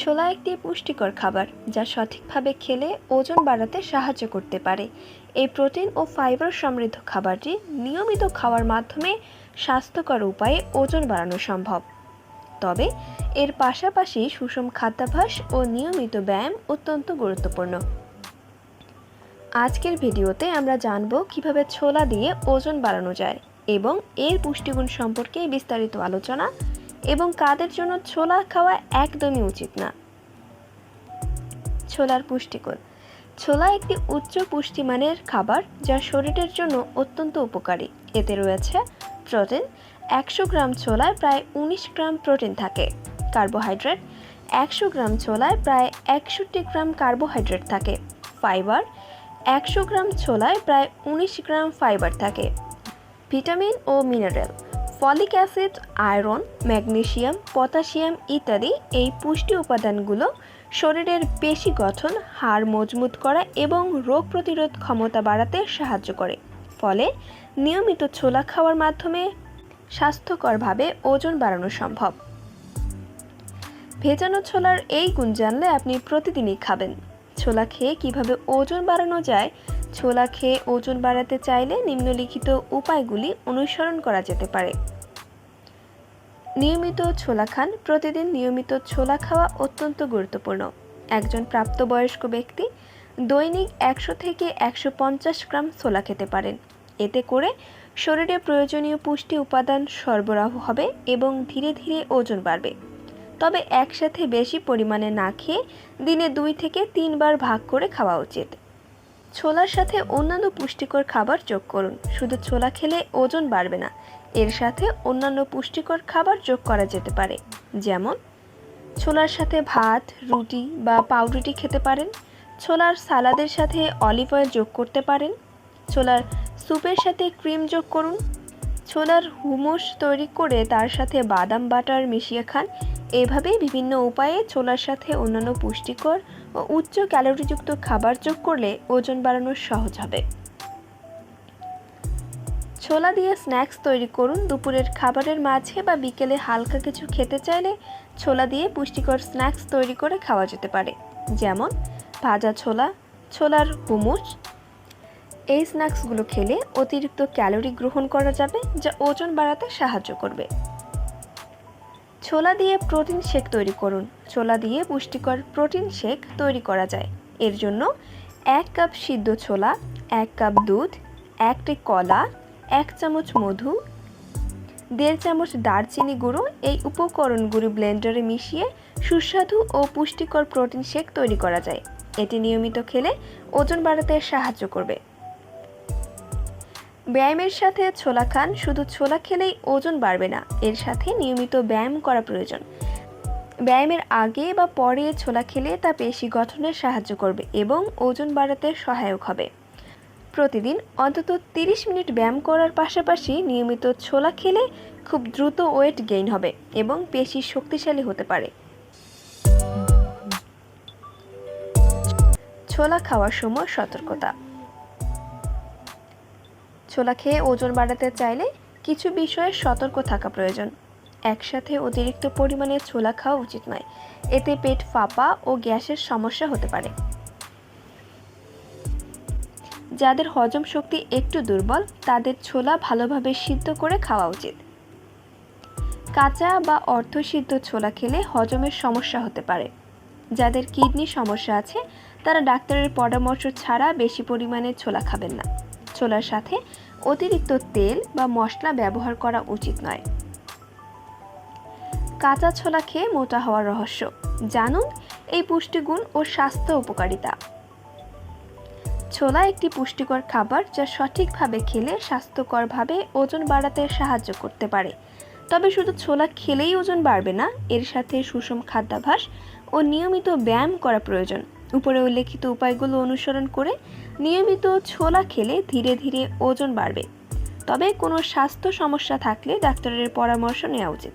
ছোলা একটি পুষ্টিকর খাবার যা সঠিকভাবে খেলে ওজন বাড়াতে সাহায্য করতে পারে। এই প্রোটিন ও ফাইবার সমৃদ্ধ খাবারটি নিয়মিত খাওয়ার মাধ্যমে স্বাস্থ্যকর উপায়ে ওজন বাড়ানো সম্ভব। তবে এর পাশাপাশি সুষম খাদ্যাভ্যাস ও নিয়মিত ব্যায়াম অত্যন্ত গুরুত্বপূর্ণ। আজকের ভিডিওতে আমরা জানব কীভাবে ছোলা দিয়ে ওজন বাড়ানো যায় এবং এর পুষ্টিগুণ সম্পর্কে বিস্তারিত আলোচনা এবং কাদের জন্য ছোলা খাওয়া একদমই উচিত না। ছোলার পুষ্টিকর। ছোলা একটি উচ্চ পুষ্টিমানের খাবার যা শরীরের জন্য অত্যন্ত উপকারী। এতে রয়েছে প্রোটিন। একশো গ্রাম ছোলায় প্রায় উনিশ গ্রাম প্রোটিন থাকে। কার্বোহাইড্রেট। একশো গ্রাম ছোলায় প্রায় একষট্টি গ্রাম কার্বোহাইড্রেট থাকে। ফাইবার। একশো গ্রাম ছোলায় প্রায় উনিশ গ্রাম ফাইবার থাকে। ভিটামিন ও mineral. Folic acid, iron, magnesium, potassium ইত্যাদি এই পুষ্টি উপাদানগুলো শরীরের পেশি গঠন, হাড় মজবুত করা এবং রোগ প্রতিরোধ ক্ষমতা বাড়াতে সাহায্য করে। ফলে নিয়মিত ছোলা খাওয়ার মাধ্যমে স্বাস্থ্যকরভাবে ওজন বাড়ানো সম্ভব। ভেজানো ছোলার এই গুণ জানলে আপনি প্রতিদিনই খাবেন। ছোলা খেয়ে কীভাবে ওজন বাড়ানো যায়? ছোলা খেয়ে ওজন বাড়াতে চাইলে নিম্নলিখিত উপায়গুলি অনুসরণ করা যেতে পারে। নিয়মিত ছোলা খান। প্রতিদিন নিয়মিত ছোলা খাওয়া অত্যন্ত গুরুত্বপূর্ণ। একজন প্রাপ্তবয়স্ক ব্যক্তি দৈনিক একশো থেকে একশো পঞ্চাশ গ্রাম ছোলা খেতে পারেন। এতে করে শরীরে প্রয়োজনীয় পুষ্টি উপাদান সরবরাহ হবে এবং ধীরে ধীরে ওজন বাড়বে। তবে একসাথে বেশি পরিমাণে না খেয়ে দিনে দুই থেকে তিনবার ভাগ করে খাওয়া উচিত। ছোলার সাথে অন্যান্য পুষ্টিকর খাবার যোগ করুন। শুধু ছোলা খেলে ওজন বাড়বে না এর সাথে অন্যান্য পুষ্টিকর খাবার যোগ করা যেতে পারে, যেমন ছোলার সাথে ভাত, রুটি বা পাউরুটি খেতে পারেন, ছোলার সালাদের সাথে অলিভ অয়েল যোগ করতে পারেন, ছোলার স্যুপের সাথে ক্রিম যোগ করুন, ছোলার হুমুস তৈরি করে তার সাথে বাদাম বাটার মিশিয়ে খান। এভাবেই বিভিন্ন উপায়ে ছোলার সাথে অন্যান্য পুষ্টিকর ও উচ্চ ক্যালোরিযুক্ত খাবার যোগ করলে ওজন বাড়ানো সহজ হবে। ছোলা দিয়ে স্ন্যাক্স তৈরি করুন। দুপুরের খাবারের মাঝে বা বিকেলে হালকা কিছু খেতে চাইলে ছোলা দিয়ে পুষ্টিকর স্ন্যাক্স তৈরি করে খাওয়া যেতে পারে। যেমন ভাজা ছোলা, ছোলার হুমুস। এই স্ন্যাক্সগুলো খেলে অতিরিক্ত ক্যালোরি গ্রহণ করা যাবে, যা ওজন বাড়াতে সাহায্য করবে। ছোলা দিয়ে প্রোটিন শেক তৈরি করুন। ছোলা দিয়ে পুষ্টিকর প্রোটিন শেক তৈরি করা যায়। এর জন্য এক কাপ সিদ্ধ ছোলা, এক কাপ দুধ, একটি কলা এক চামচ মধু, দেড় চামচ দারচিনি গুঁড়ো, এই উপকরণগুলি ব্লেন্ডারে মিশিয়ে সুস্বাদু ও পুষ্টিকর প্রোটিন শেক তৈরি করা যায়। এটি নিয়মিত খেলে ওজন বাড়াতে সাহায্য করবে। ব্যায়ামের সাথে ছোলা খান, শুধু ছোলা খেলেই ওজন বাড়বে না, এর সাথে নিয়মিত ব্যায়াম করা প্রয়োজন। ব্যায়ামের আগে বা পরে ছোলা খেলে তা পেশি গঠনে সাহায্য করবে এবং ওজন বাড়াতে সহায়ক হবে। প্রতিদিন অন্তত তিরিশ মিনিট ব্যায়াম করার পাশাপাশি নিয়মিত ছোলা খেলে খুব দ্রুত ওয়েট গেইন হবে এবং পেশি শক্তিশালী হতে পারে। ছোলা খাওয়ার সময় সতর্কতা। ছোলা খেয়ে ওজন বাড়াতে চাইলে কিছু বিষয়ে সতর্ক থাকা প্রয়োজন। একসাথে অতিরিক্ত পরিমাণে ছোলা খাওয়া উচিত নয়। এতে পেট ফাঁপা ও গ্যাসের সমস্যা হতে পারে। যাদের হজম শক্তি একটু দুর্বল, তাদের ছোলা ভালোভাবে সিদ্ধ করে খাওয়া উচিত। কাঁচা বা অর্ধসিদ্ধ ছোলা খেলে হজমের সমস্যা হতে পারে। যাদের কিডনি সমস্যা আছে, তারা ডাক্তারের পরামর্শ ছাড়া বেশি পরিমাণে ছোলা খাবেন না। ছোলার সাথে অতিরিক্ত তেল বা মশলা ব্যবহার করা উচিত নয়। কাঁচা ছোলা খেয়ে মোটা হওয়ার রহস্য। জানুন, এই পুষ্টিগুণ ও স্বাস্থ্য উপকারিতা। ছোলা একটি পুষ্টিকর খাবার যা সঠিকভাবে খেলে স্বাস্থ্যকরভাবে ওজন বাড়াতে সাহায্য করতে পারে। তবে শুধু ছোলা খেলেই ওজন বাড়বে না, এর সাথে সুষম খাদ্যাভ্যাস ও নিয়মিত ব্যায়াম করা প্রয়োজন। উপরে উল্লেখিত উপায়গুলো অনুসরণ করে নিয়মিত ছোলা খেলে ধীরে ধীরে ওজন বাড়বে। তবে কোনো স্বাস্থ্য সমস্যা থাকলে ডাক্তারের পরামর্শ নেওয়া উচিত।